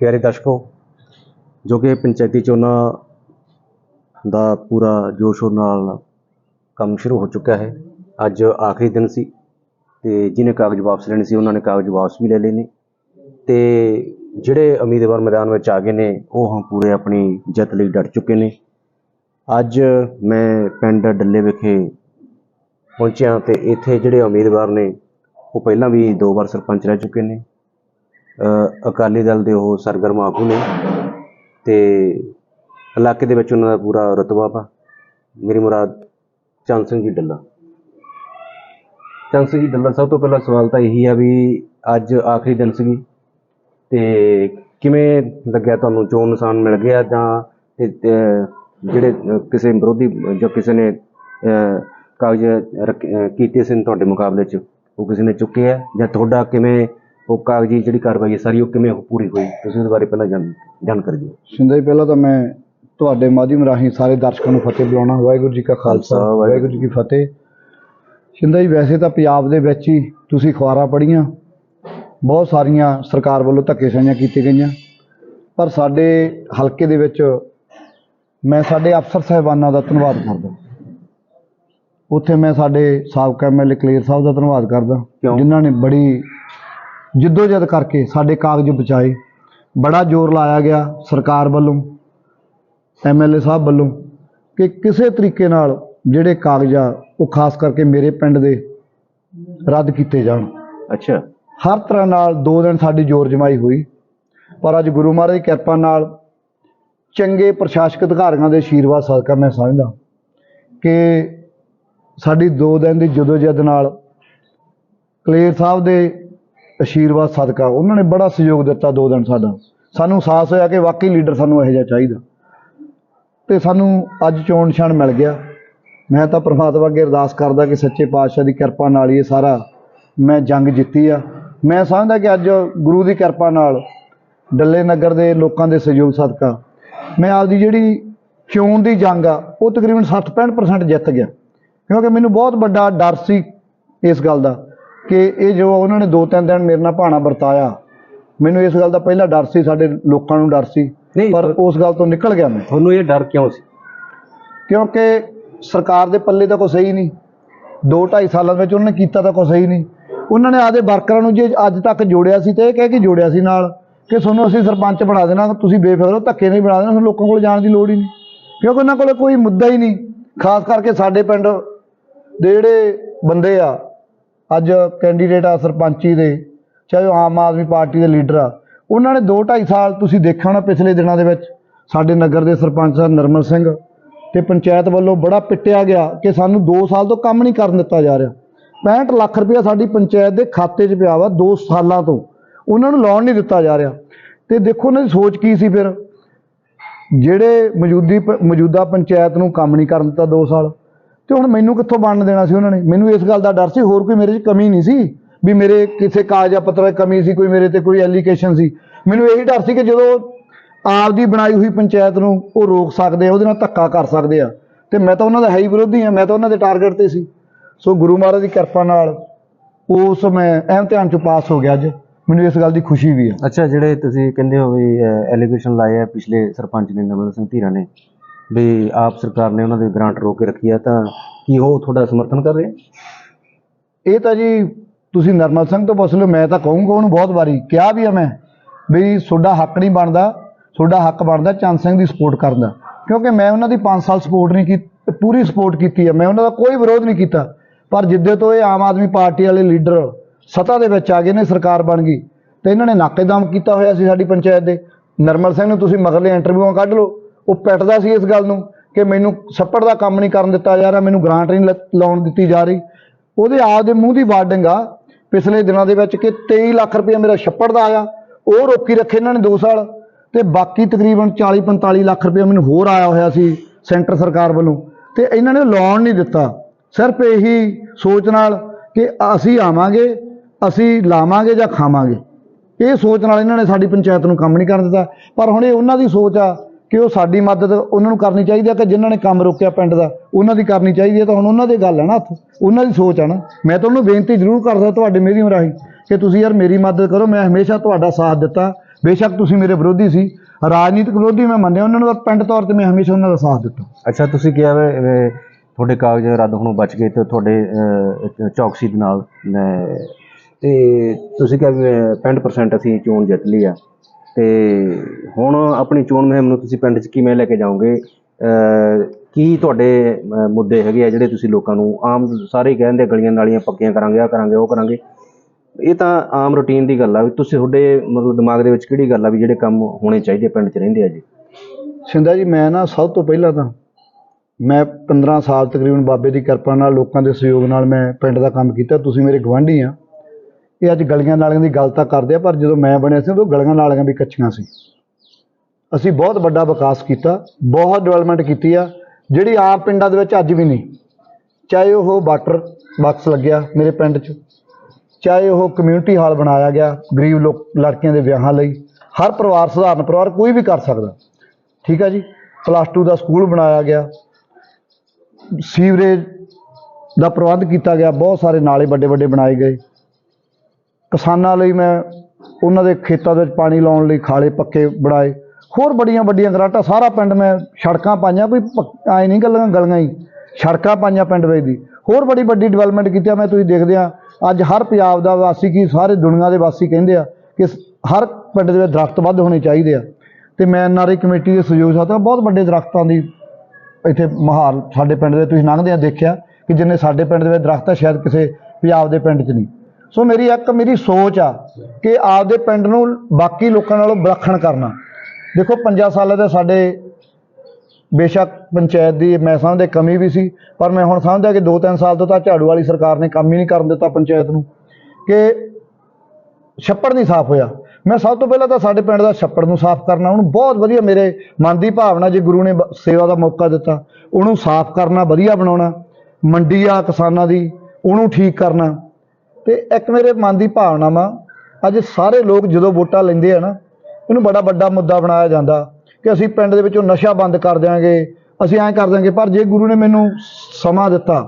ਪਿਆਰੇ ਦਰਸ਼ਕੋ, ਜੋ ਕਿ ਪੰਚਾਇਤੀ ਚੋਣਾਂ ਦਾ ਪੂਰਾ ਜੋਸ਼ੋ ਨਾਲ ਕੰਮ ਸ਼ੁਰੂ ਹੋ ਚੁੱਕਾ ਹੈ। ਅੱਜ ਆਖਰੀ ਦਿਨ ਸੀ ਤੇ ਜਿਹਨੇ ਕਾਗਜ਼ ਵਾਪਸ ਲੈਣੇ ਸੀ, ਉਹਨਾਂ ਨੇ ਕਾਗਜ਼ ਵਾਪਸ ਵੀ ਲੈ ਲਏ ਨੇ। ਤੇ ਜਿਹੜੇ ਉਮੀਦਵਾਰ ਮੈਦਾਨ ਵਿੱਚ ਆ ਗਏ ਨੇ, ਉਹ ਹੁਣ ਪੂਰੇ ਆਪਣੀ ਜਿੱਤ ਲਈ ਡਟ ਚੁੱਕੇ ਨੇ। ਅੱਜ ਮੈਂ ਪਿੰਡ ਡੱਲੇ ਵਿਖੇ ਪਹੁੰਚਿਆ ਤੇ ਇੱਥੇ ਜਿਹੜੇ ਉਮੀਦਵਾਰ ਨੇ, ਉਹ ਪਹਿਲਾਂ ਵੀ ਦੋ ਵਾਰ ਸਰਪੰਚ ਰਹਿ ਚੁੱਕੇ ਨੇ। ਅਕਾਲੀ ਦਲ ਦੇ ਉਹ ਸਰਗਰਮ ਆਗੂ ਨੇ ਤੇ ਇਲਾਕੇ ਦੇ ਵਿੱਚ ਉਹਨਾਂ ਦਾ ਪੂਰਾ ਰਤਬਾ ਵਾ ਮੇਰੀ ਮੁਰਾਦ ਚੰਦ ਸਿੰਘ ਜੀ ਡੱਲਾ। ਚੰਦ ਸਿੰਘ ਜੀ ਡੱਲਾ, ਸਭ ਤੋਂ ਪਹਿਲਾ ਸਵਾਲ ਤਾਂ ਇਹੀ ਆ ਵੀ ਅੱਜ ਆਖਰੀ ਦਿਨ ਸੀਗੀ ਤੇ ਕਿਵੇਂ ਲੱਗਿਆ ਤੁਹਾਨੂੰ? ਚੋਣ ਨਿਸ਼ਾਨ ਮਿਲ ਗਿਆ ਜਾਂ ਤੇ ਜਿਹੜੇ ਕਿਸੇ ਵਿਰੋਧੀ ਜੋ ਕਿਸੇ ਨੇ ਕਾਗਜ਼ ਰੱਖ- ਕੀਤੇ ਸੀ ਤੁਹਾਡੇ ਮੁਕਾਬਲੇ 'ਚ, ਉਹ ਕਿਸੇ ਨੇ ਚੁੱਕੇ ਆ ਜਾਂ ਤੁਹਾਡਾ ਕਿਵੇਂ ਉਹ ਕਾਗਜ਼ੀ ਜਿਹੜੀ ਕਾਰਵਾਈ ਹੈ ਸਾਰੀ ਉਹ ਕਿਵੇਂ ਪੂਰੀ ਹੋਈ ਤੁਸੀਂ ਉਹਦੇ ਬਾਰੇ ਪਹਿਲਾਂ ਜਾਣ ਜਾਣਕਾਰੀ ਦਿਓ। ਸਿੰਦਾ ਜੀ ਪਹਿਲਾਂ ਤਾਂ ਮੈਂ ਤੁਹਾਡੇ ਮਾਧਿਅਮ ਰਾਹੀਂ ਸਾਰੇ ਦਰਸ਼ਕਾਂ ਨੂੰ ਫਤਿਹ ਬੁਲਾਉਣਾ ਵਾਹਿਗੁਰੂ ਜੀ ਕਾ ਖਾਲਸਾ ਖਾਲਸਾ, ਵਾਹਿਗੁਰੂ ਵਾਹਿਗੁਰੂ ਜੀ ਕੀ ਫਤਿਹ। ਸਿੰਦਾ ਜੀ ਵੈਸੇ ਤਾਂ ਪੰਜਾਬ ਦੇ ਵਿੱਚ ਹੀ ਤੁਸੀਂ ਅਖਬਾਰਾਂ ਪੜ੍ਹੀਆਂ ਬਹੁਤ ਸਾਰੀਆਂ ਸਰਕਾਰ ਵੱਲੋਂ ਧੱਕੇਸ਼ਾਹੀਆਂ ਕੀਤੀਆਂ ਗਈਆਂ ਪਰ ਸਾਡੇ ਹਲਕੇ ਦੇ ਵਿੱਚ ਮੈਂ ਸਾਡੇ ਅਫਸਰ ਸਾਹਿਬਾਨਾਂ ਦਾ ਧੰਨਵਾਦ ਕਰਦਾ। ਉੱਥੇ ਮੈਂ ਸਾਡੇ ਸਾਬਕਾ ਐਮਐਲਏ ਕਲੇਰ ਸਾਹਿਬ ਦਾ ਧੰਨਵਾਦ ਕਰਦਾ ਕਿਉਂ? ਜਿਨ੍ਹਾਂ ਨੇ ਬੜੀ ਜਿੱਦੋਜਹਿਦ ਕਰਕੇ ਸਾਡੇ ਕਾਗਜ਼ ਬਚਾਏ। ਬੜਾ ਜ਼ੋਰ ਲਾਇਆ ਗਿਆ ਸਰਕਾਰ ਵੱਲੋਂ ਐਮਐਲਏ ਸਾਹਿਬ ਵੱਲੋਂ ਕਿ ਕਿਸੇ ਤਰੀਕੇ ਨਾਲ ਜਿਹੜੇ ਕਾਗਜ਼ ਆ ਉਹ ਖਾਸ ਕਰਕੇ ਮੇਰੇ ਪਿੰਡ ਦੇ ਰੱਦ ਕੀਤੇ ਜਾਣ। ਅੱਛਾ। ਹਰ ਤਰ੍ਹਾਂ ਨਾਲ ਦੋ ਦਿਨ ਸਾਡੀ ਜ਼ੋਰ ਜਮਾਈ ਹੋਈ ਪਰ ਅੱਜ ਗੁਰੂ ਮਹਾਰਾਜ ਦੀ ਕਿਰਪਾ ਨਾਲ ਚੰਗੇ ਪ੍ਰਸ਼ਾਸਕ ਅਧਿਕਾਰੀਆਂ ਦੇ ਆਸ਼ੀਰਵਾਦ ਸਦਕਾ ਮੈਂ ਸਮਝਦਾ ਕਿ ਸਾਡੀ ਦੋ ਦਿਨ ਦੀ ਜਦੋਜਹਿਦ ਨਾਲ ਕਲੇਰ ਸਾਹਿਬ ਦੇ ਆਸ਼ੀਰਵਾਦ ਸਦਕਾ। ਉਹਨਾਂ ਨੇ ਬੜਾ ਸਹਿਯੋਗ ਦਿੱਤਾ ਦੋ ਦਿਨ ਸਾਡਾ। ਸਾਨੂੰ ਅਹਿਸਾਸ ਹੋਇਆ ਕਿ ਵਾਕਈ ਲੀਡਰ ਸਾਨੂੰ ਇਹੋ ਜਿਹਾ ਚਾਹੀਦਾ। ਤੇ ਸਾਨੂੰ ਅੱਜ ਚੋਣ ਨਿਸ਼ਾਨ ਮਿਲ ਗਿਆ। ਮੈਂ ਤਾਂ ਪ੍ਰਮਾਤਮਾ ਅੱਗੇ ਅਰਦਾਸ ਕਰਦਾ ਕਿ ਸੱਚੇ ਪਾਤਸ਼ਾਹ ਦੀ ਕਿਰਪਾ ਨਾਲ ਹੀ ਇਹ ਸਾਰਾ ਮੈਂ ਜੰਗ ਜਿੱਤੀ ਆ। ਮੈਂ ਸਮਝਦਾ ਕਿ ਅੱਜ ਗੁਰੂ ਦੀ ਕਿਰਪਾ ਨਾਲ ਡੱਲੇ ਨਗਰ ਦੇ ਲੋਕਾਂ ਦੇ ਸਹਿਯੋਗ ਸਦਕਾ। ਮੈਂ ਆਪਦੀ ਜਿਹੜੀ ਚੋਣ ਦੀ ਜੰਗ ਆ, ਉਹ ਤਕਰੀਬਨ 60-65% ਜਿੱਤ ਗਿਆ। ਕਿਉਂਕਿ ਮੈਨੂੰ ਬਹੁਤ ਵੱਡਾ ਡਰ ਸੀ ਇਸ ਗੱਲ ਦਾ। ਕਿ ਇਹ ਜੋ ਉਹਨਾਂ ਨੇ ਦੋ ਤਿੰਨ ਦਿਨ ਮੇਰੇ ਨਾਲ ਭਾਣਾ ਵਰਤਾਇਆ ਮੈਨੂੰ ਇਸ ਗੱਲ ਦਾ ਪਹਿਲਾ ਡਰ ਸੀ ਸਾਡੇ ਲੋਕਾਂ ਨੂੰ ਡਰ ਸੀ ਪਰ ਉਸ ਗੱਲ ਤੋਂ ਨਿਕਲ ਗਿਆ ਮੈਂ। ਤੁਹਾਨੂੰ ਇਹ ਡਰ ਕਿਉਂ ਸੀ? ਕਿਉਂਕਿ ਸਰਕਾਰ ਦੇ ਪੱਲੇ ਤਾਂ ਕੋਈ ਸਹੀ ਨਹੀਂ। 2.5 ਸਾਲਾਂ ਵਿੱਚ ਉਹਨਾਂ ਨੇ ਕੀਤਾ ਤਾਂ ਕੋਈ ਸਹੀ ਨਹੀਂ। ਉਹਨਾਂ ਨੇ ਆਦੇ ਵਰਕਰਾਂ ਨੂੰ ਜੇ ਅੱਜ ਤੱਕ ਜੋੜਿਆ ਸੀ ਤੇ ਇਹ ਕਹਿ ਕੇ ਜੋੜਿਆ ਸੀ ਨਾਲ ਕਿ ਤੁਹਾਨੂੰ ਅਸੀਂ ਸਰਪੰਚ ਬਣਾ ਦੇਣਾ ਤੁਸੀਂ ਬੇਫਿਕਰ ਹੋ ਧੱਕੇ ਨਹੀਂ ਬਣਾ ਦੇਣਾ ਤੁਹਾਨੂੰ ਲੋਕਾਂ ਕੋਲ ਜਾਣ ਦੀ ਲੋੜ ਹੀ ਨਹੀਂ। ਕਿਉਂਕਿ ਉਹਨਾਂ ਕੋਲ ਕੋਈ ਮੁੱਦਾ ਹੀ ਨਹੀਂ ਖਾਸ ਕਰਕੇ ਸਾਡੇ ਪਿੰਡ ਦੇ ਜਿਹੜੇ ਬੰਦੇ ਆ ਅੱਜ ਕੈਂਡੀਡੇਟ ਆ ਸਰਪੰਚੀ ਦੇ, ਚਾਹੇ ਉਹ ਆਮ ਆਦਮੀ ਪਾਰਟੀ ਦੇ ਲੀਡਰ ਆ, ਉਹਨਾਂ ਨੇ 2.5 ਸਾਲ ਤੁਸੀਂ ਦੇਖਿਆ ਹੋਣਾ ਪਿਛਲੇ ਦਿਨਾਂ ਦੇ ਵਿੱਚ, ਸਾਡੇ ਨਗਰ ਦੇ ਸਰਪੰਚ ਸਾਹਿਬ ਨਰਮਲ ਸਿੰਘ ਤੇ ਪੰਚਾਇਤ ਵੱਲੋਂ ਬੜਾ ਪਿੱਟਿਆ ਗਿਆ ਕਿ ਸਾਨੂੰ 2 ਸਾਲ ਤੋਂ ਕੰਮ ਨਹੀਂ ਕਰਨ ਦਿੱਤਾ ਜਾ ਰਿਹਾ। 65 ਲੱਖ ਰੁਪਇਆ ਸਾਡੀ ਪੰਚਾਇਤ ਦੇ ਖਾਤੇ 'ਚ ਪਿਆ ਵਾ 2 ਸਾਲਾਂ ਤੋਂ। ਉਹਨਾਂ ਨੂੰ ਲੋਨ ਨਹੀਂ ਦਿੱਤਾ ਜਾ ਰਿਹਾ। ਤੇ ਦੇਖੋ ਉਹਨਾਂ ਦੀ ਸੋਚ ਕੀ ਸੀ ਫਿਰ? ਜਿਹੜੇ ਮੌਜੂਦੀ ਪ- ਮੌਜੂਦਾ ਪੰਚਾਇਤ ਨੂੰ ਕੰਮ ਨਹੀਂ ਕਰਨ ਦਿੱਤਾ 2 ਸਾਲ ਤੇ ਹੁਣ ਮੈਨੂੰ ਕਿੱਥੋਂ ਬਣਨ ਦੇਣਾ ਸੀ ਉਹਨਾਂ ਨੇ? ਮੈਨੂੰ ਇਸ ਗੱਲ ਦਾ ਡਰ ਸੀ, ਹੋਰ ਕੋਈ ਮੇਰੇ 'ਚ ਕਮੀ ਨਹੀਂ ਸੀ ਵੀ ਮੇਰੇ ਕਿਸੇ ਕਾਗਜ਼ਾਂ ਪੱਤਰਾਂ 'ਚ ਕਮੀ ਸੀ, ਕੋਈ ਮੇਰੇ ਤੇ ਕੋਈ ਐਲੀਗੇਸ਼ਨ ਸੀ। ਮੈਨੂੰ ਇਹੀ ਡਰ ਸੀ ਕਿ ਜਦੋਂ ਆਪਦੀ ਬਣਾਈ ਹੋਈ ਪੰਚਾਇਤ ਨੂੰ ਉਹ ਰੋਕ ਸਕਦੇ ਆ, ਉਹਦੇ ਨਾਲ ਧੱਕਾ ਕਰ ਸਕਦੇ ਆ। ਤੇ ਮੈਂ ਤਾਂ ਉਹਨਾਂ ਦਾ ਹੈ ਹੀ ਵਿਰੋਧੀ ਆ, ਮੈਂ ਤਾਂ ਉਹਨਾਂ ਦੇ ਟਾਰਗੇਟ ਤੇ ਸੀ। ਸੋ ਗੁਰੂ ਮਹਾਰਾਜ ਦੀ ਕਿਰਪਾ ਨਾਲ ਉਸ ਮੈਂ ਇਮਤਿਹਾਨ ਚੋਂ ਪਾਸ ਹੋ ਗਿਆ ਅੱਜ। ਮੈਨੂੰ ਇਸ ਗੱਲ ਦੀ ਖੁਸ਼ੀ ਵੀ ਆ। ਅੱਛਾ, ਜਿਹੜੇ ਤੁਸੀਂ ਕਹਿੰਦੇ ਹੋ ਵੀ ਐਲੀਗੇਸ਼ਨ ਲਾਏ ਆ ਪਿਛਲੇ ਸਰਪੰਚ ਨੇ ਨਮਨ ਸਿੰਘ ਧੀਰਾ ਨੇ ਵੀ ਆਪ ਸਰਕਾਰ ਨੇ ਉਹਨਾਂ ਦੇ ਗ੍ਰਾਂਟ ਰੋਕ ਕੇ ਰੱਖੀ ਆ, ਤਾਂ ਕੀ ਉਹ ਤੁਹਾਡਾ ਸਮਰਥਨ ਕਰ ਰਹੇ ਇਹ ਤਾਂ ਜੀ ਤੁਸੀਂ ਨਰਮਲ ਸਿੰਘ ਤੋਂ ਪੁੱਛ ਲਿਓ, ਮੈਂ ਤਾਂ ਕਹੂੰਗਾ ਉਹਨੂੰ ਬਹੁਤ ਵਾਰੀ, ਕਿਹਾ ਵੀ ਆ ਮੈਂ ਵੀ ਤੁਹਾਡਾ ਹੱਕ ਨਹੀਂ ਬਣਦਾ, ਤੁਹਾਡਾ ਹੱਕ ਬਣਦਾ ਚੰਦ ਸਿੰਘ ਦੀ ਸਪੋਰਟ ਕਰਨ ਦਾ। ਕਿਉਂਕਿ ਮੈਂ ਉਹਨਾਂ ਦੀ 5 ਸਾਲ ਸਪੋਰਟ ਨਹੀਂ ਕੀਤੀ, ਪੂਰੀ ਸਪੋਰਟ ਕੀਤੀ ਹੈ ਮੈਂ ਉਹਨਾਂ ਦਾ ਕੋਈ ਵਿਰੋਧ ਨਹੀਂ ਕੀਤਾ। ਪਰ ਜਿੱਦੇ ਤੋਂ ਇਹ ਆਮ ਆਦਮੀ ਪਾਰਟੀ ਵਾਲੇ ਲੀਡਰ ਸੱਤਾ ਦੇ ਵਿੱਚ ਆ ਗਏ ਨੇ, ਸਰਕਾਰ ਬਣ ਗਈ, ਤੇ ਇਹਨਾਂ ਨੇ ਨਾਕੇਦਮ ਕੀਤਾ ਹੋਇਆ ਸੀ ਸਾਡੀ ਪੰਚਾਇਤ ਦੇ। ਨਰਮਲ ਸਿੰਘ ਨੂੰ ਤੁਸੀਂ ਮਗਰਲੇ ਇੰਟਰਵਿਊਆਂ ਕੱਢ ਲਓ। ਉਹ ਪੈਟਦਾ ਸੀ ਇਸ ਗੱਲ ਨੂੰ ਕਿ ਮੈਨੂੰ ਛੱਪੜ ਦਾ ਕੰਮ ਨਹੀਂ ਕਰਨ ਦਿੱਤਾ ਜਾ ਰਿਹਾ, ਮੈਨੂੰ ਗ੍ਰਾਂਟ ਨਹੀਂ ਲ- ਲਾਉਣ ਦਿੱਤੀ ਜਾ ਰਹੀ। ਉਹਦੇ ਆਪ ਦੇ ਮੂੰਹ ਦੀ ਵਾਰਡਿੰਗ ਆ ਪਿਛਲੇ ਦਿਨਾਂ ਦੇ ਵਿੱਚ ਕਿ 23 ਲੱਖ ਰੁਪਏ ਮੇਰਾ ਛੱਪੜ ਦਾ ਆਇਆ, ਉਹ ਰੋਕੀ ਰੱਖੇ ਇਹਨਾਂ ਨੇ 2 ਸਾਲ ਤੇ ਬਾਕੀ ਤਕਰੀਬਨ 40 45 ਲੱਖ ਰੁਪਏ ਮੈਨੂੰ ਹੋਰ ਆਇਆ ਹੋਇਆ ਸੀ ਸੈਂਟਰ ਸਰਕਾਰ ਵੱਲੋਂ ਤੇ ਇਹਨਾਂ ਨੇ ਲੋਨ ਨਹੀਂ ਦਿੱਤਾ। ਸਿਰਫ ਇਹੀ ਸੋਚ ਨਾਲ ਕਿ ਅਸੀਂ ਆਵਾਂਗੇ, ਅਸੀਂ ਲਾਵਾਂਗੇ ਜਾਂ ਖਾਵਾਂਗੇ। ਇਹ ਸੋਚ ਨਾਲ ਇਹਨਾਂ ਨੇ ਸਾਡੀ ਪੰਚਾਇਤ ਨੂੰ ਕੰਮ ਨਹੀਂ ਕਰਨ ਦਿੱਤਾ। ਪਰ ਹੁਣ ਇਹ ਉਹਨਾਂ ਦੀ ਸੋਚ ਆ ਕਿ ਉਹ ਸਾਡੀ ਮਦਦ ਉਹਨਾਂ ਨੂੰ ਕਰਨੀ ਚਾਹੀਦੀ ਹੈ ਕਿ ਜਿਨ੍ਹਾਂ ਨੇ ਕੰਮ ਰੋਕਿਆ ਪਿੰਡ ਦਾ ਉਹਨਾਂ ਦੀ ਕਰਨੀ ਚਾਹੀਦੀ ਹੈ ਤਾਂ ਹੁਣ ਉਹਨਾਂ ਦੀ ਗੱਲ ਹੈ ਨਾ ਹੱਥ ਉਹਨਾਂ ਦੀ ਸੋਚ ਹੈ ਨਾ। ਮੈਂ ਤਾਂ ਉਹਨੂੰ ਬੇਨਤੀ ਜ਼ਰੂਰ ਕਰਦਾ ਤੁਹਾਡੇ ਮੇਰੀ ਰਾਹੀਂ ਕਿ ਤੁਸੀਂ ਯਾਰ ਮੇਰੀ ਮਦਦ ਕਰੋ ਮੈਂ ਹਮੇਸ਼ਾ ਤੁਹਾਡਾ ਸਾਥ ਦਿੱਤਾ। ਬੇਸ਼ੱਕ ਤੁਸੀਂ ਮੇਰੇ ਵਿਰੋਧੀ ਸੀ ਰਾਜਨੀਤਿਕ ਵਿਰੋਧੀ ਮੈਂ ਮੰਨਿਆ ਉਹਨਾਂ ਨੂੰ ਤਾਂ ਪਿੰਡ ਤੌਰ ਤੇ ਮੈਂ ਹਮੇਸ਼ਾ ਉਹਨਾਂ ਦਾ ਸਾਥ ਦਿੱਤਾ। ਅੱਛਾ ਤੁਸੀਂ ਕਿਹਾ ਵੇ ਤੁਹਾਡੇ ਕਾਗਜ਼ ਰੱਦ ਹੋਣੋਂ ਬਚ ਗਏ ਤੇ ਤੁਹਾਡੇ ਚੌਕਸੀ ਦੇ ਨਾਲ ਅਹ, ਤੇ ਤੁਸੀਂ ਕਿਹਾ ਵੀ 65% ਅਸੀਂ ਚੋਣ ਜਿੱਤ ਲਈ ਆ। ਤੇ ਹੁਣ ਆਪਣੀ ਚੋਣ ਮੁਹਿੰਮ ਨੂੰ ਤੁਸੀਂ ਪਿੰਡ 'ਚ ਕਿਵੇਂ ਲੈ ਕੇ ਜਾਓਗੇ? ਕੀ ਤੁਹਾਡੇ ਮੁੱਦੇ ਹੈਗੇ ਆ ਜਿਹੜੇ ਤੁਸੀਂ ਲੋਕਾਂ ਨੂੰ ਆਮ ਸਾਰੇ ਹੀ ਕਹਿੰਦੇ ਗਲੀਆਂ ਨਾਲੀਆਂ ਪੱਕੀਆਂ ਕਰਾਂਗੇ ਆ ਕਰਾਂਗੇ, ਉਹ ਕਰਾਂਗੇ? ਇਹ ਤਾਂ ਆਮ ਰੁਟੀਨ ਦੀ ਗੱਲ ਆ ਵੀ ਤੁਸੀਂ ਤੁਹਾਡੇ ਮਤਲਬ ਦਿਮਾਗ ਦੇ ਵਿੱਚ ਕਿਹੜੀ ਗੱਲ ਆ ਵੀ ਜਿਹੜੇ ਕੰਮ ਹੋਣੇ ਚਾਹੀਦੇ ਪਿੰਡ 'ਚ ਰਹਿੰਦੇ ਆ ਜੀ? ਸਿੰਧਾ ਜੀ, ਮੈਂ ਨਾ ਸਭ ਤੋਂ ਪਹਿਲਾਂ ਤਾਂ ਮੈਂ 15 ਸਾਲ ਤਕਰੀਬਨ ਬਾਬੇ ਦੀ ਕਿਰਪਾ ਨਾਲ ਲੋਕਾਂ ਦੇ ਸਹਿਯੋਗ ਨਾਲ ਮੈਂ ਪਿੰਡ ਦਾ ਕੰਮ ਕੀਤਾ। ਤੁਸੀਂ ਮੇਰੇ ਗਵਾਂਢੀ ਆ। ਇਹ ਅੱਜ ਗਲੀਆਂ ਨਾਲੀਆਂ ਦੀ ਗੱਲ ਤਾਂ ਕਰਦੇ ਆ, ਪਰ ਜਦੋਂ ਮੈਂ ਬਣਿਆ ਸੀ ਉਦੋਂ ਗਲੀਆਂ ਨਾਲੀਆਂ ਵੀ ਕੱਚੀਆਂ ਸੀ। ਅਸੀਂ ਬਹੁਤ ਵੱਡਾ ਵਿਕਾਸ ਕੀਤਾ, ਬਹੁਤ ਡਿਵੈਲਪਮੈਂਟ ਕੀਤੀ ਆ, ਜਿਹੜੀ ਆਮ ਪਿੰਡਾਂ ਦੇ ਵਿੱਚ ਅੱਜ ਵੀ ਨਹੀਂ। ਚਾਹੇ ਉਹ ਵਾਟਰ ਬਾਕਸ ਲੱਗਿਆ ਮੇਰੇ ਪਿੰਡ 'ਚ, ਚਾਹੇ ਉਹ ਕਮਿਊਨਿਟੀ ਹਾਲ ਬਣਾਇਆ ਗਿਆ ਗਰੀਬ ਲੋਕ, ਲੜਕੀਆਂ ਦੇ ਵਿਆਹਾਂ ਲਈ, ਹਰ ਪਰਿਵਾਰ, ਸਧਾਰਨ ਪਰਿਵਾਰ ਕੋਈ ਵੀ ਕਰ ਸਕਦਾ। ਠੀਕ ਆ ਜੀ? ਪਲੱਸ 2 ਦਾ ਸਕੂਲ ਬਣਾਇਆ ਗਿਆ। ਸੀਵਰੇਜ ਦਾ ਪ੍ਰਬੰਧ ਕੀਤਾ ਗਿਆ, ਬਹੁਤ ਸਾਰੇ ਨਾਲੇ ਵੱਡੇ ਵੱਡੇ ਬਣਾਏ ਗਏ। ਕਿਸਾਨਾਂ ਲਈ ਮੈਂ ਉਹਨਾਂ ਦੇ ਖੇਤਾਂ ਦੇ ਵਿੱਚ ਪਾਣੀ ਲਾਉਣ ਲਈ ਖਾਲੇ ਪੱਕੇ ਬਣਾਏ। ਹੋਰ ਬੜੀਆਂ ਵੱਡੀਆਂ ਗਰਾਟਾਂ ਸਾਰਾ ਪਿੰਡ ਮੈਂ ਸੜਕਾਂ ਪਾਈਆਂ ਕੋਈ ਆਏ ਨਹੀਂ ਗੱਲਾਂ ਗਲੀਆਂ ਹੀ, ਸੜਕਾਂ ਪਾਈਆਂ ਪਿੰਡ ਵਿੱਚ ਦੀ ਹੋਰ ਬੜੀ ਵੱਡੀ ਡਿਵੈਲਪਮੈਂਟ ਕੀਤੀ ਮੈਂ ਤੁਸੀਂ ਦੇਖਦੇ ਆ, ਅੱਜ ਹਰ ਪੰਜਾਬ ਦਾ ਵਾਸੀ ਕੀ, ਸਾਰੇ ਦੁਨੀਆ ਦੇ ਵਾਸੀ ਕਹਿੰਦੇ ਆ ਕਿ ਹਰ ਪਿੰਡ ਦੇ ਵਿੱਚ ਦਰਖਤ ਵੱਧ ਹੋਣੇ ਚਾਹੀਦੇ ਆ। ਤੇ ਮੈਂ ਐਨਆਰਆਈ ਕਮੇਟੀ ਦੇ ਸਹਿਯੋਗ ਸਾਥ ਬਹੁਤ ਵੱਡੇ ਦਰਖਤਾਂ ਦੀ ਇੱਥੇ ਮਹਾਲ ਸਾਡੇ ਪਿੰਡ ਦੇ, ਤੁਸੀਂ ਲੰਘਦੇ ਆ ਦੇਖਿਆ ਕਿ ਜਿੰਨੇ ਸਾਡੇ ਪਿੰਡ ਦੇ ਵਿੱਚ ਦਰਖਤ ਆ, ਸ਼ਾਇਦ ਕਿਸੇ ਪੰਜਾਬ ਦੇ ਪਿੰਡ 'ਚ ਨਹੀਂ। ਸੋ ਮੇਰੀ ਇੱਕ ਮੇਰੀ ਸੋਚ ਆ ਕਿ ਆਪਦੇ ਪਿੰਡ ਨੂੰ ਬਾਕੀ ਲੋਕਾਂ ਨਾਲੋਂ ਵਿਲੱਖਣ ਕਰਨਾ। ਦੇਖੋ 5 ਸਾਲਾਂ ਦੇ ਸਾਡੇ ਬੇਸ਼ੱਕ ਪੰਚਾਇਤ ਦੀ, ਮੈਂ ਸਮਝਦਾ ਕਮੀ ਵੀ ਸੀ, ਪਰ ਮੈਂ ਹੁਣ ਸਮਝਦਾ ਕਿ 2-3 ਸਾਲ ਤੋਂ ਤਾਂ ਝਾੜੂ ਵਾਲੀ ਸਰਕਾਰ ਨੇ ਕੰਮ ਹੀ ਨਹੀਂ ਕਰਨ ਦਿੱਤਾ ਪੰਚਾਇਤ ਨੂੰ, ਕਿ ਛੱਪੜ ਨਹੀਂ ਸਾਫ਼ ਹੋਇਆ। ਮੈਂ ਸਭ ਤੋਂ ਪਹਿਲਾਂ ਤਾਂ ਸਾਡੇ ਪਿੰਡ ਦਾ ਛੱਪੜ ਨੂੰ ਸਾਫ਼ ਕਰਨਾ, ਉਹਨੂੰ ਬਹੁਤ ਵਧੀਆ ਮੇਰੇ ਮਨ ਦੀ ਭਾਵਨਾ, ਜੇ ਗੁਰੂ ਨੇ ਬ- ਸੇਵਾ ਦਾ ਮੌਕਾ ਦਿੱਤਾ, ਉਹਨੂੰ ਸਾਫ਼ ਕਰਨਾ, ਵਧੀਆ ਬਣਾਉਣਾ ਮੰਡੀ ਆ ਕਿਸਾਨਾਂ ਦੀ, ਉਹਨੂੰ ਠੀਕ ਕਰਨਾ। ਤੇ ਇੱਕ ਮੇਰੇ ਮਨ ਦੀ ਭਾਵਨਾ ਵਾ, ਅੱਜ ਸਾਰੇ ਲੋਕ ਜਦੋਂ ਵੋਟਾਂ ਲੈਂਦੇ ਆ ਨਾ, ਇਹਨੂੰ ਬੜਾ ਵੱਡਾ ਮੁੱਦਾ ਬਣਾਇਆ ਜਾਂਦਾ ਕਿ ਅਸੀਂ ਪਿੰਡ ਦੇ ਵਿੱਚੋਂ ਨਸ਼ਾ ਬੰਦ ਕਰ ਦਿਆਂਗੇ, ਅਸੀਂ ਐਂ ਕਰ ਦਿਆਂਗੇ, ਪਰ ਜੇ ਗੁਰੂ ਨੇ ਮੈਨੂੰ ਸਮਾਂ ਦਿੱਤਾ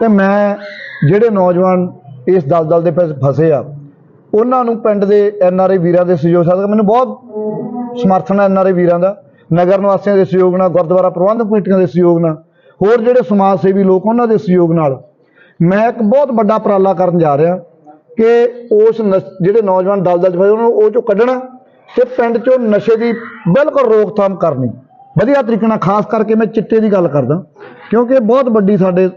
ਤੇ ਮੈਂ ਜਿਹੜੇ ਨੌਜਵਾਨ ਇਸ ਦਲਦਲ ਦੇ ਵਿੱਚ ਫਸੇ ਆ, ਉਹਨਾਂ ਨੂੰ ਪਿੰਡ ਦੇ ਐਨ ਆਰ ਆਈ ਵੀਰਾਂ ਦੇ ਸਹਿਯੋਗ ਸਾਧਕ ਮੈਨੂੰ ਬਹੁਤ ਸਮਰਥਨ ਹੈ ਐਨ ਆਰ ਆਈ ਵੀਰਾਂ ਦਾ, ਨਗਰ ਨਿਵਾਸੀਆਂ ਦੇ ਸਹਿਯੋਗ ਨਾਲ, ਗੁਰਦੁਆਰਾ ਪ੍ਰਬੰਧਕ ਕਮੇਟੀਆਂ ਦੇ ਸਹਿਯੋਗ ਨਾਲ, ਹੋਰ ਜਿਹੜੇ ਸਮਾਜ ਸੇਵੀ ਲੋਕ ਉਹਨਾਂ ਦੇ ਸਹਿਯੋਗ ਨਾਲ ਮੈਂ ਇੱਕ ਬਹੁਤ ਵੱਡਾ ਉਪਰਾਲਾ ਕਰਨ ਜਾ ਰਿਹਾ ਕਿ ਉਸ ਨਸ਼- ਜਿਹੜੇ ਨੌਜਵਾਨ ਦਲਦਲ 'ਚ ਫਸੇ ਉਹਨਾਂ ਨੂੰ, ਉਹ ਚੋਂ ਕੱਢਣਾ ਤੇ ਪਿੰਡ 'ਚੋਂ ਨਸ਼ੇ ਦੀ ਬਿਲਕੁਲ ਰੋਕਥਾਮ ਕਰਨੀ। ਵਧੀਆ ਤਰੀਕੇ ਨਾਲ, ਖਾਸ ਕਰਕੇ ਮੈਂ ਚਿੱਟੇ ਦੀ ਗੱਲ ਕਰਦਾ, ਕਿਉਂਕਿ ਬਹੁਤ ਵੱਡੀ ਸਾਡੇ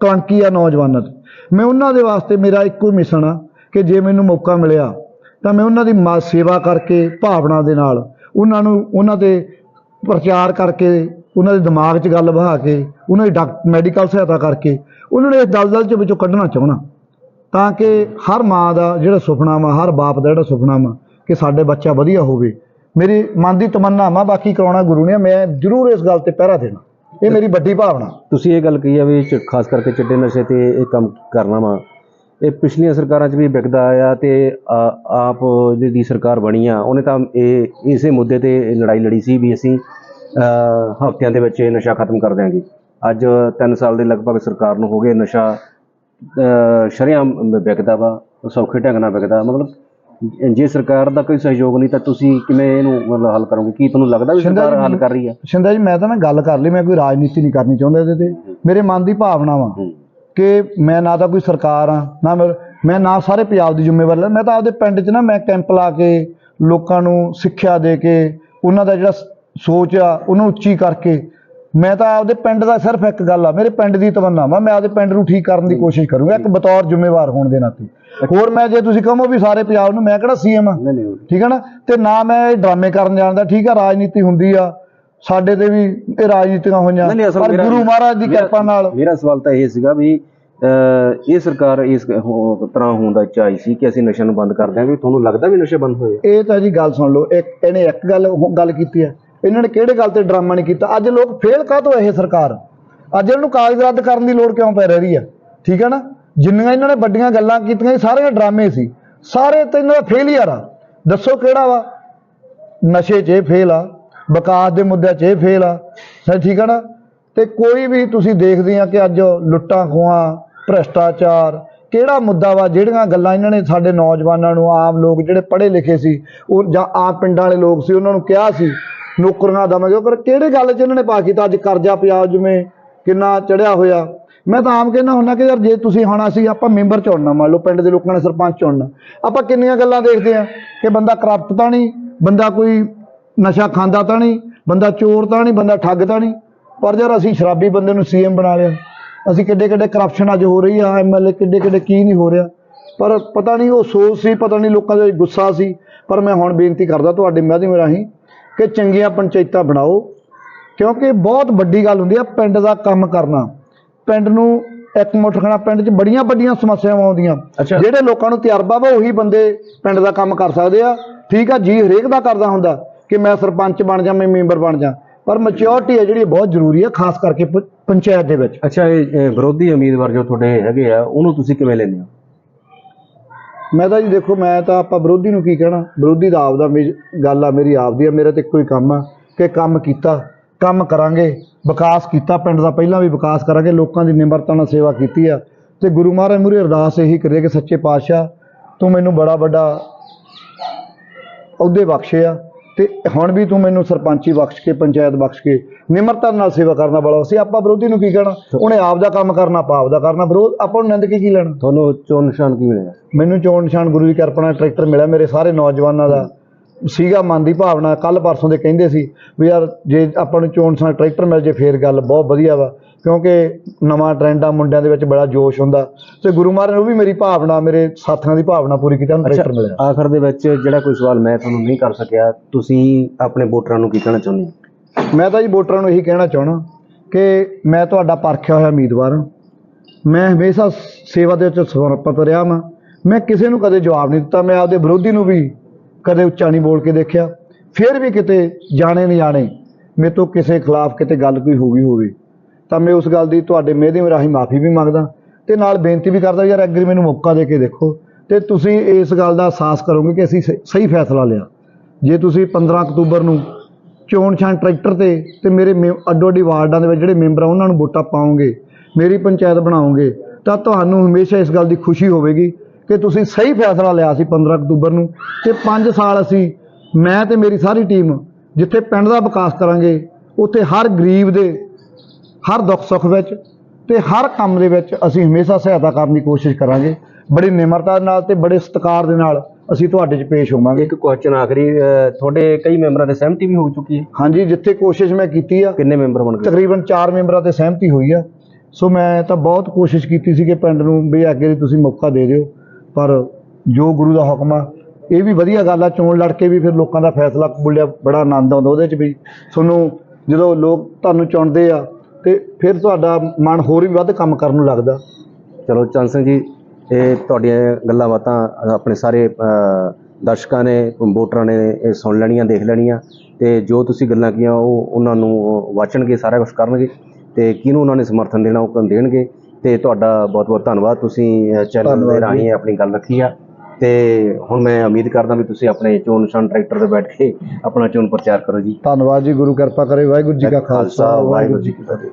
ਕਲੰਕੀ ਆ ਨੌਜਵਾਨਾਂ 'ਚ। ਮੈਂ ਉਹਨਾਂ ਦੇ ਵਾਸਤੇ ਮੇਰਾ ਇੱਕੋ ਹੀ ਮਿਸ਼ਨ ਆ ਕਿ ਜੇ ਮੈਨੂੰ ਮੌਕਾ ਮਿਲਿਆ, ਤਾਂ ਮੈਂ ਉਹਨਾਂ ਦੀ ਮਾ, ਸੇਵਾ ਕਰਕੇ, ਭਾਵਨਾ ਦੇ ਨਾਲ, ਉਹਨਾਂ ਨੂੰ, ਉਹਨਾਂ ਤੇ ਪ੍ਰਚਾਰ ਕਰਕੇ ਉਹਨਾਂ ਦੇ ਦਿਮਾਗ 'ਚ ਗੱਲ ਵਹਾ ਕੇ, ਉਹਨਾਂ ਦੀ ਡਾਕ, ਮੈਡੀਕਲ ਸਹਾਇਤਾ ਕਰਕੇ ਉਹਨਾਂ ਨੇ ਇਸ ਦਲਦਲ 'ਚ ਵਿੱਚੋਂ ਕੱਢਣਾ ਚਾਹਣਾ। ਤਾਂ ਕਿ ਹਰ ਮਾਂ ਦਾ ਜਿਹੜਾ ਸੁਪਨਾ ਵਾ, ਹਰ ਬਾਪ ਦਾ ਜਿਹੜਾ ਸੁਪਨਾ ਵਾ, ਕਿ ਸਾਡੇ ਬੱਚਾ ਵਧੀਆ ਹੋਵੇ। ਮੇਰੀ ਮਨ ਦੀ ਤਮੰਨਾ ਵਾ, ਬਾਕੀ ਕਰਾਉਣਾ ਗੁਰੂ ਨੇ, ਮੈਂ ਜ਼ਰੂਰ ਇਸ ਗੱਲ ਤੇ ਪਹਿਰਾ ਦੇਣਾ। ਇਹ ਮੇਰੀ ਵੱਡੀ ਭਾਵਨਾ। ਤੁਸੀਂ ਇਹ ਗੱਲ ਕਹੀ ਆ ਵੀ ਚ- ਖਾਸ ਕਰਕੇ ਚਿੱਟੇ ਨਸ਼ੇ ਤੇ ਇਹ ਕੰਮ ਕਰਨਾ ਵਾ। ਇਹ ਪਿਛਲੀਆਂ ਸਰਕਾਰਾਂ 'ਚ ਵੀ ਵਿਕਦਾ ਆਇਆ ਤੇ ਆ- ਆਪ ਜਿਹਦੀ ਸਰਕਾਰ ਬਣੀ ਆ, ਉਹਨੇ ਤਾਂ ਇਹ, ਇਸੇ ਮੁੱਦੇ ਤੇ ਲੜਾਈ ਲੜੀ ਸੀ ਵੀ ਅਸੀਂ ਹਫ਼ਤਿਆਂ ਦੇ ਵਿੱਚ ਇਹ ਨਸ਼ਾ ਖਤਮ ਕਰ ਦਿਆਂਗੇ। ਅੱਜ 3 ਸਾਲ ਦੇ ਲਗਭਗ ਸਰਕਾਰ ਨੂੰ ਹੋ ਗਏ ਨਸ਼ਾ ਸ਼ਰੇਆਮ ਵਿਕਦਾ ਵਾ ਸੌਖੇ ਢੰਗ ਨਾਲ ਵਿਕਦਾ। ਮਤਲਬ ਜੇ ਸਰਕਾਰ ਦਾ ਕੋਈ ਸਹਿਯੋਗ ਨਹੀਂ ਤਾਂ ਤੁਸੀਂ ਕਿਵੇਂ ਇਹਨੂੰ ਮਤਲਬ ਹੱਲ ਕਰੋਗੇ? ਕੀ ਤੁਹਾਨੂੰ ਲੱਗਦਾ ਵੀ ਸਰਕਾਰ ਹੱਲ ਕਰ ਰਹੀ ਆ? ਸ਼ਿੰਦਾ ਜੀ ਮੈਂ ਤਾਂ ਨਾ ਗੱਲ ਕਰ ਲਈ ਮੈਂ ਕੋਈ ਰਾਜਨੀਤੀ ਨਹੀਂ ਕਰਨੀ ਚਾਹੁੰਦਾ ਇਹਦੇ ਤੇ। ਮੇਰੇ ਮਨ ਦੀ ਭਾਵਨਾ ਵਾ ਕਿ ਮੈਂ ਨਾ ਤਾਂ ਕੋਈ ਸਰਕਾਰ ਆ ਨਾ ਮੈਂ ਮੈਂ ਨਾ ਸਾਰੇ ਪੰਜਾਬ ਦੀ ਜ਼ਿੰਮੇਵਾਰੀ ਲੈ। ਮੈਂ ਤਾਂ ਆਪਦੇ ਪਿੰਡ 'ਚ ਨਾ ਮੈਂ ਕੈਂਪ ਲਾ ਕੇ ਲੋਕਾਂ ਨੂੰ ਸਿੱਖਿਆ ਦੇ ਕੇ ਉਹਨਾਂ ਦਾ ਜਿਹੜਾ ਸੋਚ ਆ ਉਹਨੂੰ ਉੱਚੀ ਕਰਕੇ। ਮੈਂ ਤਾਂ ਆਪਦੇ ਪਿੰਡ ਦਾ ਸਿਰਫ ਇੱਕ ਗੱਲ ਆ ਮੇਰੇ ਪਿੰਡ ਦੀ ਤਮੰਨਾ ਵਾ ਮੈਂ ਆਪਦੇ ਪਿੰਡ ਨੂੰ ਠੀਕ ਕਰਨ ਦੀ ਕੋਸ਼ਿਸ਼ ਕਰੂੰਗਾ ਇੱਕ ਬਤੌਰ ਜ਼ਿੰਮੇਵਾਰ ਹੋਣ ਦੇ ਨਾਤੇ। ਹੋਰ ਮੈਂ ਜੇ ਤੁਸੀਂ ਕਹੋ ਵੀ ਸਾਰੇ ਪੰਜਾਬ ਨੂੰ ਮੈਂ ਕਿਹੜਾ ਸੀਐਮ ਆ? ਨਹੀਂ ਨਹੀਂ ਠੀਕ ਹੈ ਨਾ? ਤੇ ਨਾ ਮੈਂ ਇਹ ਡਰਾਮੇ ਕਰਨ ਜਾਣਦਾ ਠੀਕ ਆ ਰਾਜਨੀਤੀ ਹੁੰਦੀ ਆ ਸਾਡੇ ਤੇ ਵੀ ਇਹ ਰਾਜਨੀਤੀਆਂ ਹੋਈਆਂ ਪਰ ਗੁਰੂ ਮਹਾਰਾਜ ਦੀ ਕਿਰਪਾ ਨਾਲ। ਮੇਰਾ ਸਵਾਲ ਤਾਂ ਇਹ ਸੀਗਾ ਵੀ ਅਹ, ਇਹ ਸਰਕਾਰ ਇਸ ਤਰ੍ਹਾਂ ਹੋਣ ਦਾ ਚਾਹੀ ਸੀ ਕਿ ਅਸੀਂ ਨਸ਼ਾ ਨੂੰ ਬੰਦ ਕਰ ਦਿਆਂਗੇ ਤੁਹਾਨੂੰ ਲੱਗਦਾ ਵੀ ਨਸ਼ੇ ਬੰਦ ਹੋਏ? ਇਹ ਤਾਂ ਜੀ ਗੱਲ ਸੁਣ ਲਓ ਇੱਕ ਇਹਨੇ ਇੱਕ ਗੱਲ ਗੱਲ ਕੀਤੀ ਹੈ ਇਹਨਾਂ ਨੇ ਕਿਹੜੇ ਗੱਲ ਤੇ ਡਰਾਮਾ ਨਹੀਂ ਕੀਤਾ? ਅੱਜ ਲੋਕ ਫੇਲ ਕਾਹਤੋਂ ਇਹ ਸਰਕਾਰ? ਅੱਜ ਇਹਨਾਂ ਨੂੰ ਕਾਗਜ਼ ਰੱਦ ਕਰਨ ਦੀ ਲੋੜ ਕਿਉਂ ਪੈ ਰਹੀ ਹੈ? ਠੀਕ ਹੈ ਨਾ? ਜਿੰਨੀਆਂ ਇਹਨਾਂ ਨੇ ਵੱਡੀਆਂ ਗੱਲਾਂ ਕੀਤੀਆਂ, ਇਹ ਸਾਰੀਆਂ ਡਰਾਮੇ ਸੀ। ਸਾਰੇ ਤੇ ਇਹਨਾਂ ਦਾ ਫੇਲਿਅਰ ਆ। ਦੱਸੋ ਕਿਹੜਾ ਵਾ? ਨਸ਼ੇ 'ਚ ਇਹ ਫੇਲ ਆ। ਵਿਕਾਸ ਦੇ ਮੁੱਦਿਆਂ 'ਚ ਇਹ ਫੇਲ ਆ। ਸਹੀ, ਠੀਕ ਹੈ ਨਾ? ਤੇ ਕੋਈ ਵੀ ਤੁਸੀਂ ਦੇਖਦੇ ਆ ਕਿ ਅੱਜ ਲੁੱਟਾਂ ਖੋਹਾਂ, ਭ੍ਰਸ਼ਟਾਚਾਰ, ਕਿਹੜਾ ਮੁੱਦਾ ਵਾ? ਜਿਹੜੀਆਂ ਗੱਲਾਂ ਇਹਨਾਂ ਨੇ ਸਾਡੇ ਨੌਜਵਾਨਾਂ ਨੂੰ, ਆਮ ਲੋਕ ਜਿਹੜੇ ਪੜ੍ਹੇ ਲਿਖੇ ਸੀ, ਉਹ ਜਾਂ ਆਮ ਪਿੰਡਾਂ ਵਾਲੇ ਲੋਕ ਸੀ, ਉਹਨਾਂ ਨੂੰ ਕਿਹਾ ਸੀ ਨੌਕਰੀਆਂ ਦਵਾਂਗੇ ਪਰ ਕਿਹੜੇ ਗੱਲ 'ਚ ਇਹਨਾਂ ਨੇ ਪਾ ਕੀਤਾ? ਅੱਜ ਕਰਜ਼ਾ ਪਿਆ ਜਿਵੇਂ ਕਿੰਨਾ ਚੜਿਆ ਹੋਇਆ। ਮੈਂ ਤਾਂ ਆਮ ਕਹਿੰਦਾ ਹੁੰਦਾ ਕਿ ਯਾਰ ਜੇ ਤੁਸੀਂ ਹੁਣ ਸੀ, ਆਪਾਂ ਮੈਂਬਰ ਚੁਣਨਾ, ਮੰਨ ਲਓ ਪਿੰਡ ਦੇ ਲੋਕਾਂ ਨੇ ਸਰਪੰਚ ਚੁਣਨਾ। ਆਪਾਂ ਕਿੰਨੀਆਂ ਗੱਲਾਂ ਦੇਖਦੇ ਆ ਕਿ ਬੰਦਾ ਕਰਪਟ ਤਾਂ ਨਹੀਂ, ਬੰਦਾ ਕੋਈ ਨਸ਼ਾ ਖਾਂਦਾ ਤਾਂ ਨਹੀਂ, ਬੰਦਾ ਚੋਰ ਤਾਂ ਨਹੀਂ, ਬੰਦਾ ਠੱਗ ਤਾਂ ਨਹੀਂ। ਪਰ ਯਾਰ ਅਸੀਂ ਸ਼ਰਾਬੀ ਬੰਦੇ ਨੂੰ ਸੀਐਮ ਬਣਾ ਲਿਆ। ਅਸੀਂ ਕਿੱਡੇ ਕਿੱਡੇ ਕਰਪਸ਼ਨ ਅੱਜ ਹੋ ਰਹੀ ਆ ਐਮਐਲਏ ਕਿੱਡੇ ਕਿੱਡੇ ਕੀ ਨਹੀਂ ਹੋ ਰਿਹਾ। ਪਰ ਪਤਾ ਨਹੀਂ ਉਹ ਸੋਚ ਸੀ, ਪਤਾ ਨਹੀਂ ਲੋਕਾਂ ਦੇ ਗੁੱਸਾ ਸੀ। ਪਰ ਮੈਂ ਹੁਣ ਬੇਨਤੀ ਕਰਦਾ ਤੁਹਾਡੇ ਮਾਧਿਅਮ ਰਾਹੀਂ ਕਿ ਚੰਗੀਆਂ ਪੰਚਾਇਤਾਂ ਬਣਾਓ ਕਿਉਂਕਿ ਬਹੁਤ ਵੱਡੀ ਗੱਲ ਹੁੰਦੀ ਆ ਪਿੰਡ ਦਾ ਕੰਮ ਕਰਨਾ। ਪਿੰਡ ਨੂੰ ਇੱਕ ਮੁੱਠ ਖਾਣਾ ਪਿੰਡ 'ਚ ਬੜੀਆਂ ਵੱਡੀਆਂ ਸਮੱਸਿਆਵਾਂ ਆਉਂਦੀਆਂ। ਅੱਛਾ। ਜਿਹੜੇ ਲੋਕਾਂ ਨੂੰ ਤਜਰਬਾ ਵਾ ਉਹੀ ਬੰਦੇ ਪਿੰਡ ਦਾ ਕੰਮ ਕਰ ਸਕਦੇ ਆ। ਠੀਕ ਆ ਜੀ ਹਰੇਕ ਦਾ ਕਰਦਾ ਹੁੰਦਾ ਕਿ ਮੈਂ ਸਰਪੰਚ ਬਣ ਜਾ ਮੈਂ ਮੈਂਬਰ ਬਣ ਜਾ। ਪਰ ਮੈਚਿਓਰਟੀ ਹੈ ਜਿਹੜੀ ਬਹੁਤ ਜ਼ਰੂਰੀ ਹੈ ਖਾਸ ਕਰਕੇ ਪ- ਪੰਚਾਇਤ ਦੇ ਵਿੱਚ। ਅੱਛਾ ਇਹ ਇਹ ਵਿਰੋਧੀ ਉਮੀਦਵਾਰ ਜੋ ਤੁਹਾਡੇ ਹੈਗੇ ਆ ਉਹਨੂੰ ਤੁਸੀਂ ਕਿਵੇਂ ਲੈਂਦੇ ਹੋ? ਮੈਂ ਤਾਂ ਜੀ ਦੇਖੋ, ਮੈਂ ਤਾਂ ਆਪਾਂ ਵਿਰੋਧੀ ਨੂੰ ਕੀ ਕਹਿਣਾ? ਵਿਰੋਧੀ ਦਾ ਆਪਦਾ ਮੇਰੀ ਗੱਲ ਆ, ਮੇਰੀ ਆਪਦੀ ਆ, ਮੇਰਾ ਤੇ ਇੱਕੋ ਹੀ ਕੰਮ ਆ ਕਿ ਕੰਮ ਕੀਤਾ, ਕੰਮ ਕਰਾਂਗੇ, ਵਿਕਾਸ ਕੀਤਾ, ਪਿੰਡ ਦਾ ਪਹਿਲਾਂ ਵੀ ਵਿਕਾਸ ਕਰਾਂਗੇ, ਲੋਕਾਂ ਦੀ ਨਿਮਰਤਾ ਨਾਲ ਸੇਵਾ ਕੀਤੀ ਆ। ਤੇ ਗੁਰੂ ਮਹਾਰਾਜ ਮੂਹਰੇ ਅਰਦਾਸ ਇਹੀ ਕਰੀਏ ਕਿ ਸੱਚੇ ਪਾਤਸ਼ਾਹ, ਤੂੰ ਮੈਨੂੰ ਬੜਾ ਵੱਡਾ ਅਹੁਦੇ ਬਖਸ਼ੇ ਆ ਤੇ ਹੁਣ ਵੀ ਤੂੰ ਮੈਨੂੰ ਸਰਪੰਚੀ ਬਖਸ਼ ਕੇ ਪੰਚਾਇਤ ਬਖਸ਼ ਕੇ ਨਿਮਰਤਾ ਨਾਲ ਸੇਵਾ ਕਰਨਾ ਬੜਾ ਸੀ ਆਪਾਂ ਵਿਰੋਧੀ ਨੂੰ ਕੀ ਕਹਿਣਾ? ਉਹਨੇ ਆਪਦਾ ਕੰਮ ਕਰਨਾ ਆਪਾਂ ਆਪਦਾ ਕਰਨਾ। ਵਿਰੋਧ ਆਪਾਂ ਨੂੰ ਨਿੰਦ ਕੇ ਕੀ ਲੈਣਾ? ਤੁਹਾਨੂੰ ਚੋਣ ਨਿਸ਼ਾਨ ਕੀ ਮਿਲੇਗਾ ਮੈਨੂੰ ਚੋਣ ਨਿਸ਼ਾਨ ਗੁਰੂ ਦੀ ਕਿਰਪਾ ਨਾਲ ਟਰੈਕਟਰ ਮਿਲਿਆ ਮੇਰੇ ਸਾਰੇ ਨੌਜਵਾਨਾਂ ਦਾ। ਸੀਗਾ ਮਨ ਦੀ ਭਾਵਨਾ ਕੱਲ ਪਰਸੋਂ ਦੇ ਕਹਿੰਦੇ ਸੀ ਵੀ ਯਾਰ ਜੇ ਆਪਾਂ ਨੂੰ ਚੋਣ ਨਿਸ਼ਾਨ ਟਰੈਕਟਰ ਮਿਲ ਜੇ ਫੇਰ ਗੱਲ ਬਹੁਤ ਵਧੀਆ ਵਾ ਕਿਉਂਕਿ ਨਵਾਂ ਟ੍ਰੈਂਡ ਆ ਮੁੰਡਿਆਂ ਦੇ ਵਿੱਚ ਬੜਾ ਜੋਸ਼ ਹੁੰਦਾ ਤੇ ਗੁਰੂ ਮਹਾਰਾਜ ਨੇ ਉਹ ਵੀ ਮੇਰੀ ਭਾਵਨਾ ਮੇਰੇ ਸਾਥੀਆਂ ਦੀ ਭਾਵਨਾ ਪੂਰੀ ਕੀਤੀ ਉਹਨੂੰ ਟਰੈਕਟਰ ਮਿਲਿਆ। ਆਖਰ ਦੇ ਵਿੱਚ ਜਿਹੜਾ ਕੋਈ ਸਵਾਲ ਮੈਂ ਤੁਹਾਨੂੰ ਨਹੀਂ ਕਰ ਸਕਿਆ ਤੁਸੀਂ ਆਪਣੇ ਵੋਟਰਾਂ ਨੂੰ ਕੀ ਕਹਿਣਾ ਚਾਹੁੰਦੇ ਹੋ? ਮੈਂ ਤਾਂ ਜੀ ਵੋਟਰਾਂ ਨੂੰ ਇਹੀ ਕਹਿਣਾ ਚਾਹਣਾ ਕਿ ਮੈਂ ਤੁਹਾਡਾ ਪਰਖਿਆ ਹੋਇਆ ਉਮੀਦਵਾਰ ਹਾਂ। ਮੈਂ ਹਮੇਸ਼ਾ ਸੇਵਾ ਦੇ ਵਿੱਚ ਸਮਰਪਿਤ ਰਿਹਾ ਵਾਂ। ਮੈਂ ਕਿਸੇ ਨੂੰ ਕਦੇ ਜਵਾਬ ਨਹੀਂ ਦਿੱਤਾ ਮੈਂ ਆਪਦੇ ਵਿਰੋਧੀ ਨੂੰ ਵੀ ਕਦੇ ਉੱਚਾ ਨਹੀਂ ਬੋਲ ਕੇ ਦੇਖਿਆ, ਫਿਰ ਵੀ ਕਿਤੇ ਜਾਣੇ ਨਹੀਂ ਜਾਣੇ ਮੇਰੇ ਤੋਂ ਕਿਸੇ ਖਿਲਾਫ ਕਿਤੇ ਗੱਲ ਕੋਈ ਹੋ ਗਈ ਹੋਵੇ, ਤਾਂ ਮੈਂ ਉਸ ਗੱਲ ਦੀ ਤੁਹਾਡੇ ਮਾਧਿਅਮ ਰਾਹੀਂ ਮਾਫੀ ਵੀ ਮੰਗਦਾ ਤੇ ਨਾਲ ਬੇਨਤੀ ਵੀ ਕਰਦਾ ਯਾਰ ਐਗਰੀ ਮੈਨੂੰ ਮੌਕਾ ਦੇ ਕੇ ਦੇਖੋ ਤੇ ਤੁਸੀਂ ਇਸ ਗੱਲ ਦਾ ਅਹਿਸਾਸ ਕਰੋਗੇ ਕਿ ਅਸੀਂ ਸ- ਸਹੀ ਫੈਸਲਾ ਲਿਆ। ਜੇ ਤੁਸੀਂ 15 ਅਕਤੂਬਰ ਨੂੰ ਚੋਣ ਛਾਣ ਟਰੈਕਟਰ ਤੇ ਤੇ ਮੇਰੇ ਮੇ- ਅੱਡੋ ਅੱਡੀ ਵਾਰਡਾਂ ਦੇ ਵਿੱਚ ਜਿਹੜੇ ਮੈਂਬਰ ਆ, ਉਹਨਾਂ ਨੂੰ ਵੋਟਾਂ ਪਾਓਗੇ, ਮੇਰੀ ਪੰਚਾਇਤ ਬਣਾਓਗੇ, ਤਾਂ ਤੁਹਾਨੂੰ ਹਮੇਸ਼ਾ ਇਸ ਗੱਲ ਦੀ ਖੁਸ਼ੀ ਹੋਵੇਗੀ ਕਿ ਤੁਸੀਂ ਸਹੀ ਫੈਸਲਾ ਲਿਆ ਸੀ 15 ਅਕਤੂਬਰ ਨੂੰ ਤੇ 5 ਸਾਲ ਅਸੀਂ ਮੈਂ ਤੇ ਮੇਰੀ ਸਾਰੀ ਟੀਮ ਜਿੱਥੇ ਪਿੰਡ ਦਾ ਵਿਕਾਸ ਕਰਾਂਗੇ ਉੱਥੇ ਹਰ ਗਰੀਬ ਦੇ ਹਰ ਦੁੱਖ ਸੁੱਖ ਵਿੱਚ ਤੇ ਹਰ ਕੰਮ ਦੇ ਵਿੱਚ ਅਸੀਂ ਹਮੇਸ਼ਾ ਸਹਾਇਤਾ ਕਰਨ ਦੀ ਕੋਸ਼ਿਸ਼ ਕਰਾਂਗੇ। ਬੜੀ ਨਿਮਰਤਾ ਨਾਲ ਤੇ ਬੜੇ ਸਤਿਕਾਰ ਦੇ ਨਾਲ ਅਸੀਂ ਤੁਹਾਡੇ 'ਚ ਪੇਸ਼ ਹੋਵਾਂਗੇ। ਇੱਕ ਕੁਐਸਚਨ ਆਖਰੀ ਤੁਹਾਡੇ ਕਈ ਮੈਂਬਰਾਂ ਦੇ ਸਹਿਮਤੀ ਵੀ ਹੋ ਚੁੱਕੀ ਹੈ। ਹਾਂਜੀ ਜਿੱਥੇ ਕੋਸ਼ਿਸ਼ ਮੈਂ ਕੀਤੀ ਆ ਕਿੰਨੇ ਮੈਂਬਰ ਬਣ ਗਏ ਤਕਰੀਬਨ 4 ਮੈਂਬਰਾਂ ਤੇ ਸਹਿਮਤੀ ਹੋਈ ਆ। ਸੋ ਮੈਂ ਤਾਂ ਬਹੁਤ ਕੋਸ਼ਿਸ਼ ਕੀਤੀ ਸੀ ਕਿ ਪਿੰਡ ਨੂੰ ਵੀ ਅੱਗੇ ਤੁਸੀਂ ਮੌਕਾ ਦੇ ਦਿਓ। ਪਰ ਜੋ ਗੁਰੂ ਦਾ ਹੁਕਮ ਆ, ਇਹ ਵੀ ਵਧੀਆ ਗੱਲ ਆ, ਚੋਣ ਲੜ ਕੇ ਵੀ ਫਿਰ ਲੋਕਾਂ ਦਾ ਫੈਸਲਾ ਕਬੂਲਿਆ ਬੜਾ ਆਨੰਦ ਆਉਂਦਾ ਉਹਦੇ 'ਚ ਵੀ। ਤੁਹਾਨੂੰ ਜਦੋਂ ਲੋਕ ਤੁਹਾਨੂੰ ਚੁਣਦੇ ਆ, ਤੇ ਫਿਰ ਤੁਹਾਡਾ ਮਨ ਹੋਰ ਵੀ ਵੱਧ ਕੰਮ ਕਰਨ ਨੂੰ ਲੱਗਦਾ। ਚਲੋ, ਚੰਦ ਸਿੰਘ ਜੀ, ਇਹ ਤੁਹਾਡੀਆਂ ਗੱਲਾਂ ਬਾਤਾਂ ਆਪਣੇ ਸਾਰੇ ਦਰਸ਼ਕਾਂ ਨੇ, ਵੋਟਰਾਂ ਨੇ ਇਹ ਸੁਣ ਲੈਣੀਆਂ, ਦੇਖ ਲੈਣੀਆਂ, ਤੇ ਜੋ ਤੁਸੀਂ ਗੱਲਾਂ ਕੀਆਂ, ਉਹ ਉਹਨਾਂ ਨੂੰ ਵਾਚਣਗੇ, ਸਾਰਾ ਕੁਝ ਕਰਨਗੇ, ਤੇ ਕਿਹਨੂੰ ਉਹਨਾਂ ਨੇ ਸਮਰਥਨ ਦੇਣਾ, ਉਹ ਦੇਣਗੇ? ਤੇ ਤੁਹਾਡਾ ਬਹੁਤ ਬਹੁਤ ਧੰਨਵਾਦ। ਤੁਸੀਂ ਚੈਨਲ ਦੇ। ਰਾਹੀਂ ਆਪਣੀ ਗੱਲ ਰੱਖੀ ਆ। ਤੇ ਹੁਣ ਮੈਂ ਉਮੀਦ ਕਰਦਾ ਵੀ ਤੁਸੀਂ ਆਪਣੇ ਚੋਣ ਨਿਸ਼ਾਨ ਟਰੈਕਟਰ ਤੇ ਬੈਠ ਕੇ ਆਪਣਾ ਚੋਣ ਪ੍ਰਚਾਰ ਕਰੋ ਜੀ। ਧੰਨਵਾਦ ਜੀ ਗੁਰੂ ਕਿਰਪਾ ਕਰੇ ਵਾਹਿਗੁਰੂ ਜੀ ਕਾ ਖਾਲਸਾ ਵਾਹਿਗੁਰੂ ਜੀ ਕੀ ਫਤਿਹ।